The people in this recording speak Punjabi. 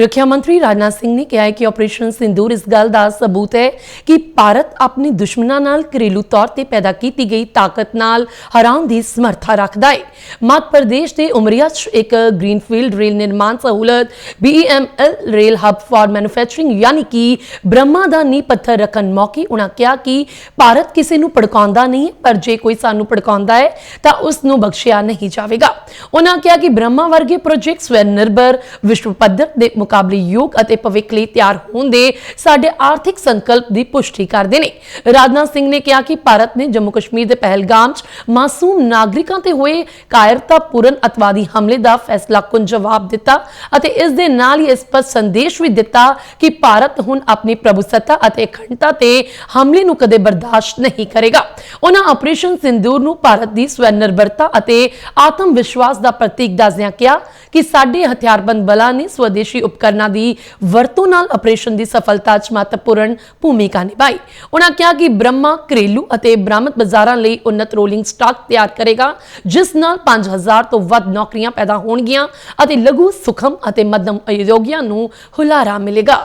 ਰੱਖਿਆ ਮੰਤਰੀ ਰਾਜਨਾਥ ਸਿੰਘ ਨੇ ਕਿਹਾ ਹੈ ਕਿ ਆਪਰੇਸ਼ਨ ਸਿੰਦੂਰ ਇਸ ਗੱਲ ਦਾ ਸਬੂਤ ਹੈ ਕਿ ਭਾਰਤ ਆਪਣੇ ਦੁਸ਼ਮਣਾਂ ਨਾਲ ਘਰੇਲੂ ਤੌਰ ਤੇ ਪੈਦਾ ਕੀਤੀ ਗਈ ਤਾਕਤ ਨਾਲ ਹਰਾਉਣ ਦੀ ਸਮਰੱਥਾ ਰੱਖਦਾ ਹੈ। ਮੱਧ ਪ੍ਰਦੇਸ਼ ਦੇ ਉਮਰੀਆ 'ਚ ਇੱਕ ਗ੍ਰੀਨਫੀਲਡ ਰੇਲ ਨਿਰਮਾਣ ਸਹੂਲਤ BEML rail hub for manufacturing, ਯਾਨੀ ਕਿ ਬ੍ਰਹਮਾ ਦਾ ਨੀਂਹ ਪੱਥਰ ਰੱਖਣ ਮੌਕੇ ਉਨ੍ਹਾਂ ਕਿਹਾ ਕਿ ਭਾਰਤ ਕਿਸੇ ਨੂੰ ਭੜਕਾਉਂਦਾ ਨਹੀਂ, ਪਰ ਜੇ ਕੋਈ ਸਾਨੂੰ ਭੜਕਾਉਂਦਾ ਹੈ, ਤਾਂ ਉਸ ਨੂੰ ਬਖਸ਼ਿਆ ਨਹੀਂ ਜਾਵੇਗਾ। ਉਨ੍ਹਾਂ ਕਿਹਾ ਕਿ ਬ੍ਰਹਮਾ ਵਰਗੇ ਪ੍ਰੋਜੈਕਟ ਸਵੈ ਨਿਰਭਰ, ਵਿਸ਼ਵ ਪੱਧਰ ਦੇ ਮੁਕਾਬਲੇ ਯੋਗ ਅਤੇ ਭਵਿੱਖ ਲਈ ਤਿਆਰ ਹੋਣ ਦੇ ਸਾਡੇ ਆਰਥਿਕ ਸੰਕਲਪ ਦੀ ਪੁਸ਼ਟੀ ਕਰਦੇ ਨੇ। ਰਾਜਨਾਥ ਸਿੰਘ ਨੇ ਕਿਹਾ ਕਿ ਭਾਰਤ ਨੇ ਜੰਮੂ ਕਸ਼ਮੀਰ ਦੇ ਪਹਿਲਗਾਮ 'ਚ ਮਾਸੂਮ ਨਾਗਰਿਕਾਂ ਤੇ ਹੋਏ ਕਾਇਰਤਾਪੂਰਨ ਅਤਵਾਦੀ ਹਮਲੇ ਦਾ ਫੈਸਲਾ ਕੁਨ ਜਵਾਬ ਦਿੱਤਾ ਅਤੇ ਇਸ ਦੇ ਨਾਲ ਹੀ ਇਸ ਪਰ ਸੰਦੇਸ਼ ਵੀ ਦਿੱਤਾ ਕਿ ਭਾਰਤ ਹੁਣ ਆਪਣੀ ਪ੍ਰਭੂਸੱਤਾ ਅਤੇ ਅਖੰਡਤਾ ਤੇ ਹਮਲੇ ਨੂੰ ਕਦੇ ਬਰਦਾਸ਼ਤ ਨਹੀਂ ਕਰੇਗਾ। ਉਹਨਾਂ ਆਪਰੇਸ਼ਨ ਸਿੰਦੂਰ ਨੂੰ ਭਾਰਤ ਦੀ ਸਵੈਨਿਰਭਰਤਾ ਅਤੇ ਆਤਮ ਵਿਸ਼ਵਾਸ ਦਾ ਪ੍ਰਤੀਕ ਦੱਸਦਿਆਂ ਕਿਹਾ ਕਿ ਸਾਡੇ ਹਥਿਆਰਬੰਦ ਬਲਾਂ ਨੇ ਸਵਦੇਸ਼ੀ ਉਪਕਰਨਾਂ ਦੀ ਵਰਤੋਂ ਨਾਲ ਆਪਰੇਸ਼ਨ ਦੀ ਸਫਲਤਾ 'ਚ ਮਹੱਤਵਪੂਰਨ ਭੂਮਿਕਾ ਨਿਭਾਈ। ਉਹਨਾਂ ਕਿਹਾ ਕਿ ਬ੍ਰਹਮਾ ਘਰੇਲੂ ਅਤੇ ਬਰਾਮਦ ਬਾਜ਼ਾਰਾਂ ਲਈ ਉન્નਤ ਰੋਲਿੰਗ ਸਟਾਕ ਤਿਆਰ ਕਰੇਗਾ, ਜਿਸ ਨਾਲ 5000 ਤੋਂ ਵੱਧ ਨੌਕਰੀਆਂ ਪੈਦਾ ਹੋਣਗੀਆਂ ਅਤੇ ਲਘੂ, ਸੁਖਮ ਅਤੇ ਮੱਧਮ ਉਦਯੋਗੀਆਂ ਨੂੰ ਹੁਲਾਰਾ ਮਿਲੇਗਾ।